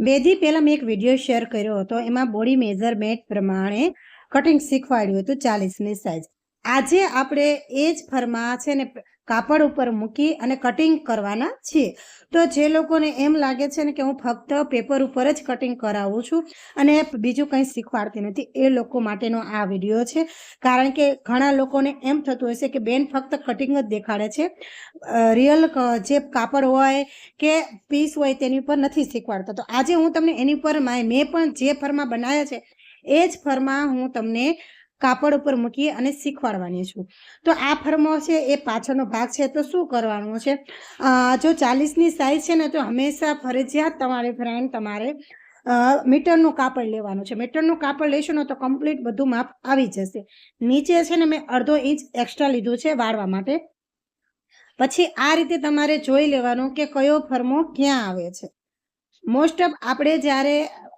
બે પહેલાં મેં એક વીડિયો શેર કર્યો હતો. એમાં બોડી મેઝરમેન્ટ પ્રમાણે કટિંગ શીખવાડ્યું હતું ચાલીસની સાઇઝ આજે આપણે એ જ ફરમાં છે ને કાપડ ઉપર મૂકી અને કટિંગ કરવાના છીએ. તો જે લોકોને એમ લાગે છે ને કે હું ફક્ત પેપર ઉપર જ કટિંગ કરાવું છું અને બીજું કંઈ શીખવાડતી નથી, એ લોકો માટેનો આ વીડિયો છે. કારણ કે ઘણા લોકોને એમ થતું હશે કે બેન ફક્ત કટિંગ જ દેખાડે છે. રિયલ જે કાપડ હોય કે પીસ હોય તેની ઉપર નથી શીખવાડતા. તો આજે હું તમને એની પર મેં પણ જે ફરમાં બનાવ્યા છે, એ જ ફરમાં હું તમને કાપડ ઉપર મૂકી અને શીખવાડવાની છું. તો આ ફરમો છે, એ પાછળનો ભાગ છે, તો શું કરવાનું છે? જો ચાલીસની સાઈઝ છે ને, તો હંમેશા ફરજિયાત તમારે ફ્રેન્ડ તમારે મીટરનું કાપડ લેવાનું છે. મીટરનું કાપડ લેશો ને, તો કમ્પ્લીટ બધું માપ આવી જશે. નીચે છે ને, મેં અડધો ઇંચ એક્સ્ટ્રા લીધું છે વાળવા માટે. પછી આ રીતે તમારે જોઈ લેવાનું કે કયો ફરમો ક્યાં આવે છે. મોસ્ટ ઓફ આપણે જ્યારે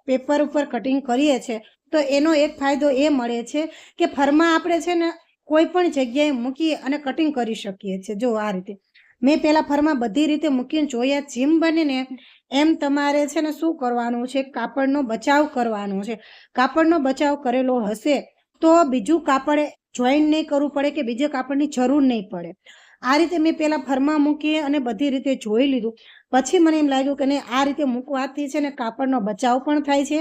પેપર ઉપર કટિંગ કરીએ છીએ તો એનો એક ફાયદો એ મળે છે કે ફરમાં આપણે છે ને કોઈ પણ જગ્યાએ મૂકી અને કટિંગ કરી શકીએ છીએ. જો આ રીતે. મેં પહેલાં ફરમાં બધી રીતે મૂકીને જોયા. જેમ બને ને એમ તમારે છે ને શું કરવાનું છે? કાપડનો બચાવ કરવાનો છે. કાપડનો બચાવ કરેલો હશે તો બીજું કાપડ જોઈન નહીં કરવું પડે કે બીજા કાપડની જરૂર નહીં પડે. આ રીતે મેં પહેલાં ફરમાં મૂકી અને બધી રીતે જોઈ લીધું. પછી મને એમ લાગ્યું કે નહીં, આ રીતે મૂકવાથી છે ને કાપડનો બચાવ પણ થાય છે.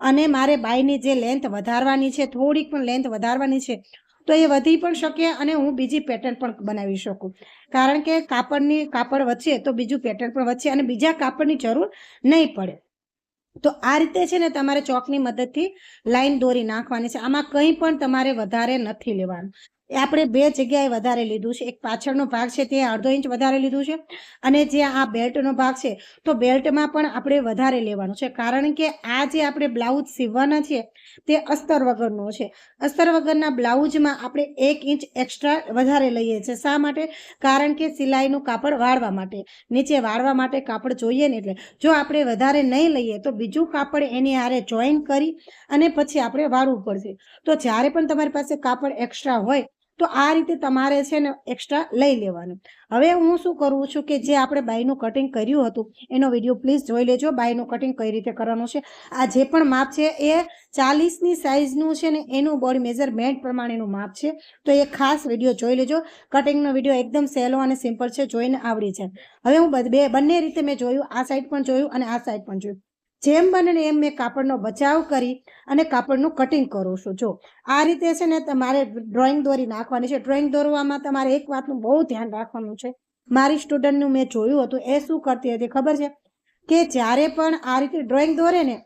અને મારે બાયની જે લેન્થ વધારવાની છે, થોડીક પણ લેન્થ વધારવાની છે, તો એ વધી પણ શકે અને હું બીજી પેટર્ન પણ બનાવી શકું. કારણ કે કાપડની, કાપડ વચ્ચે તો બીજું પેટર્ન પણ વચ્ચે અને બીજા કાપડની જરૂર નહીં પડે. તો આ રીતે છે ને તમારે ચોકની મદદથી લાઈન દોરી નાખવાની છે. આમાં કંઈ પણ તમારે વધારે નથી લેવાનું. એ આપણે બે જગ્યાએ વધારે લીધું છે. એક પાછળનો ભાગ છે, તે અડધો ઇંચ વધારે લીધું છે અને જે આ બેલ્ટનો ભાગ છે, તો બેલ્ટમાં પણ આપણે વધારે લેવાનું છે. કારણ કે આ જે આપણે બ્લાઉઝ સીવવાના છે, તે અસ્તર વગરનો છે. અસ્તર વગરના બ્લાઉઝમાં આપણે એક ઇંચ એક્સ્ટ્રા વધારે લઈએ છીએ. શા માટે? કારણ કે સિલાઈનું કાપડ વાળવા માટે. નીચે વાળવા માટે કાપડ જોઈએ ને એટલે. જો આપણે વધારે નહીં લઈએ, તો બીજું કાપડ એની હારે જોઈન કરી અને પછી આપણે વાળવું પડશે. તો જ્યારે પણ તમારી પાસે કાપડ એક્સ્ટ્રા હોય તો આ રીતે તમારે છે ને એક્સ્ટ્રા લઈ લેવાનું. હવે હું શું કરું છું કે જે આપણે બાયનું કટિંગ કર્યું હતું, એનો વીડિયો પ્લીઝ જોઈ લેજો બાયનું કટિંગ કઈ રીતે કરવાનું છે. આ જે પણ માપ છે એ ચાલીસની સાઇઝનું છે ને એનું બોડી મેઝરમેન્ટ પ્રમાણેનું માપ છે. તો એ ખાસ વીડિયો જોઈ લેજો. કટિંગનો વીડિયો એકદમ સહેલો અને સિમ્પલ છે, જોઈને આવડી જાય. હવે હું બે, બંને રીતે મેં જોયું, આ સાઈડ પણ જોયું અને આ સાઈડ પણ જોયું. જેમ બને એમ મેં કાપડનો બચાવ કરી અને કાપડનું કટિંગ કરું છું. જો, આ રીતે છે ને તમારે ડ્રોઈંગ દોરી નાખવાની છે. ડ્રોઈંગ દોરવામાં તમારે એક વાતનું બહુ ધ્યાન રાખવાનું છે. મારી સ્ટુડન્ટનું મેં જોયું હતું, એ શું કરતી હતી ખબર છે? કે જ્યારે પણ આ રીતે ડ્રોઈંગ દોરે ને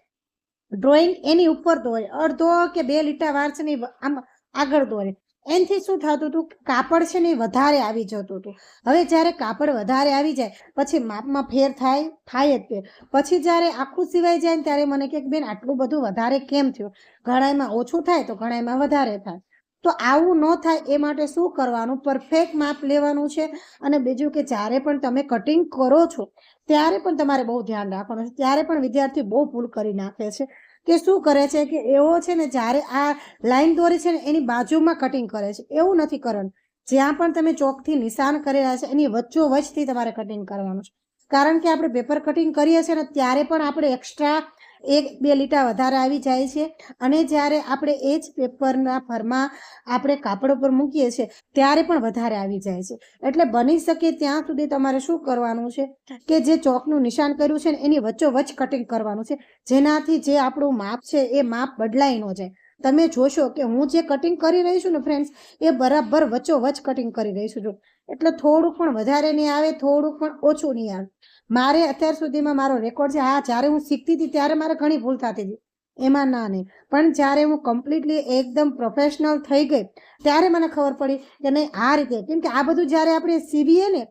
ડ્રોઈંગ એની ઉપર દોરે, અડધો કે બે લીટા વાર છે ને આમ આગળ દોરે. એનાથી શું થતું હતું? કાપડ છે ને વધારે આવી જતું હતું. હવે જ્યારે કાપડ વધારે આવી જાય, પછી માપમાં ફેર થાય થાય જ તે પછી જ્યારે આખું સિવાય જાય ને ત્યારે મને કે, બેન, આટલું બધું વધારે કેમ થયું? ઘણાયમાં ઓછું થાય તો ઘણાયમાં વધારે થાય. તો આવું ન થાય એ માટે શું કરવાનું? પરફેક્ટ માપ લેવાનું છે. અને બીજું કે જ્યારે પણ તમે કટિંગ કરો છો, ત્યારે પણ તમારે બહુ ધ્યાન રાખવાનું છે. ત્યારે પણ વિદ્યાર્થી બહુ ભૂલ કરી નાખે છે. કે શું કરે છે કે એવો છે ને જ્યારે આ લાઈન દોરી છે ને એની બાજુમાં કટિંગ કરે છે. એવું નથી કરવાનું. જ્યાં પણ તમે ચોકથી નિશાન કરી રહ્યા છે, એની વચ્ચોવચથી તમારે કટિંગ કરવાનું છે. કારણ કે આપણે પેપર કટિંગ કરીએ છીએ ને ત્યારે પણ આપણે એક્સ્ટ્રા એક બે લીટા વધારે આવી જાય છે. અને જ્યારે આપણે એ જ પેપરના ફરમાં આપણે કાપડ ઉપર મૂકીએ છીએ, ત્યારે પણ વધારે આવી જાય છે. એટલે બની શકે ત્યાં સુધી તમારે શું કરવાનું છે કે જે ચોકનું નિશાન કર્યું છે ને એની વચ્ચોવચ્ચ કટિંગ કરવાનું છે. જેનાથી જે આપણું માપ છે એ માપ બદલાઈ ન જાય. તમે જોશો કે હું જે કટિંગ કરી રહી છું ને ફ્રેન્ડ્સ એ બરાબર વચ્ચોવચ કટિંગ કરી રહી છું. જો, એટલે થોડુંક પણ વધારે નહીં આવે થોડુંક પણ ઓછું નહીં આવે. મારે અત્યાર સુધીમાં મારો રેકોર્ડ છે, હા, જ્યારે હું શીખતી હતી ત્યારે મારે ઘણી ભૂલ થતી હતી. એમાં ના નહીં. પણ જ્યારે હું કમ્પ્લીટલી એકદમ પ્રોફેશનલ થઈ ગઈ, ત્યારે મને ખબર પડી કે નહીં, આ રીતે, કેમ કે આ બધું જ્યારે આપણે સીવીએ ને,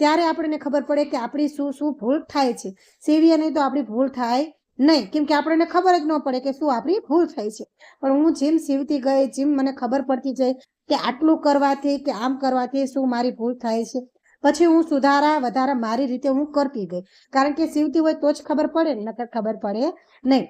ત્યારે આપણને ખબર પડે કે આપણી શું શું ભૂલ થાય છે. સીવીએ નહીં તો આપણી ભૂલ થાય નહીં, કેમ કે આપણને ખબર જ ન પડે કે શું આપણી ભૂલ થાય છે. પણ હું જેમ સીવતી ગઈ જેમ મને ખબર પડતી જઈ કે આટલું કરવાથી, કે આમ કરવાથી શું મારી ભૂલ થાય છે. પછી હું સુધારા વધારા મારી રીતે હું કરતી ગઈ. કારણ કે સીવતી હોય તો જ ખબર પડે નકર ખબર પડે નહીં.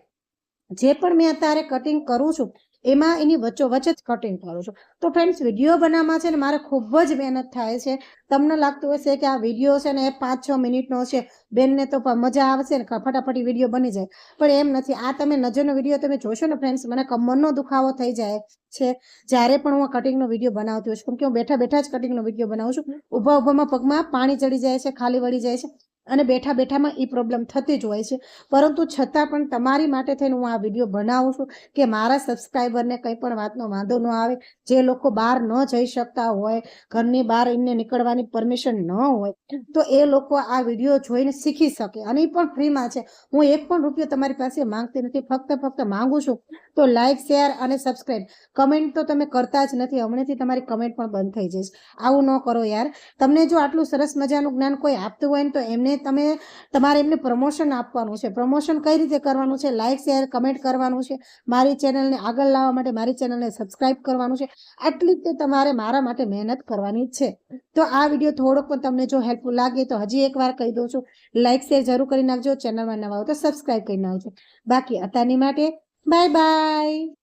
જે પણ મેં અત્યારે કટિંગ કરું છું એમાં એની વચ્ચોવચ્ચ જ કટિંગ કરું છું. તો ફ્રેન્ડ્સ વીડિયો બનાવવામાં છે ને મારે ખૂબ જ મહેનત થાય છે. તમને લાગતું હશે કે આ વીડિયો છે ને એ પાંચ છ મિનિટનો છે. બેનને તો મજા આવશે ને ફટાફટી વીડિયો બની જાય. પણ એમ નથી. આ તમે નજરનો વીડિયો તમે જોશો ને ફ્રેન્ડ્સ મને કમરનો દુખાવો થઈ જાય છે. જ્યારે પણ હું કટિંગનો વીડિયો બનાવતી હોઉં છું. કેમ કે હું બેઠા બેઠા જ કટિંગનો વીડિયો બનાવું છું. ઊભા ઊભામાં પગમાં પાણી ચડી જાય છે, ખાલી વળી જાય છે. અને બેઠા બેઠામાં એ પ્રોબ્લેમ થતી જ હોય છે. પરંતુ છતાં પણ તમારી માટે થઈને હું આ વીડિયો બનાવું છું કે મારા સબસ્ક્રાઈબરને કંઈ પણ વાતનો વાંધો ન આવે. જે લોકો બહાર ન જઈ શકતા હોય, ઘરની બહાર એમને નીકળવાની પરમિશન ન હોય, તો એ લોકો આ વીડિયો જોઈને શીખી શકે. અને એ પણ ફ્રીમાં છે. હું એક પણ રૂપિયો તમારી પાસે માંગતી નથી. ફક્ત ફક્ત માંગુ છું. તો લાઈક શેર અને સબસ્ક્રાઈબ કમેન્ટ તો તમે કરતા જ નથી. હમણાંથી તમારી કમેન્ટ પણ બંધ થઈ જશે આવું ન કરો યાર. તમને જો આટલું સરસ મજાનું જ્ઞાન કોઈ આપતું હોય ને તો એમને તમે તમારે એમને પ્રમોશન આપવાનું છે. પ્રમોશન કઈ રીતે કરવાનું છે? લાઇક શેર કમેન્ટ કરવાનું છે. મારી ચેનલને આગળ લાવવા માટે મારી ચેનલને સબસ્ક્રાઈબ કરવાનું છે. આટલી રીતે તમારે મારા માટે મહેનત કરવાની છે. તો આ વીડિયો થોડોક પણ તમને જો હેલ્પફુલ લાગે તો હજી એકવાર કહી દઉં છું. લાઇક શેર જરૂર કરી નાખજો. ચેનલમાં નવા હો તો સબસ્ક્રાઈબ કરી નાખજો. બાકી અત્યારની માટે બાય બાય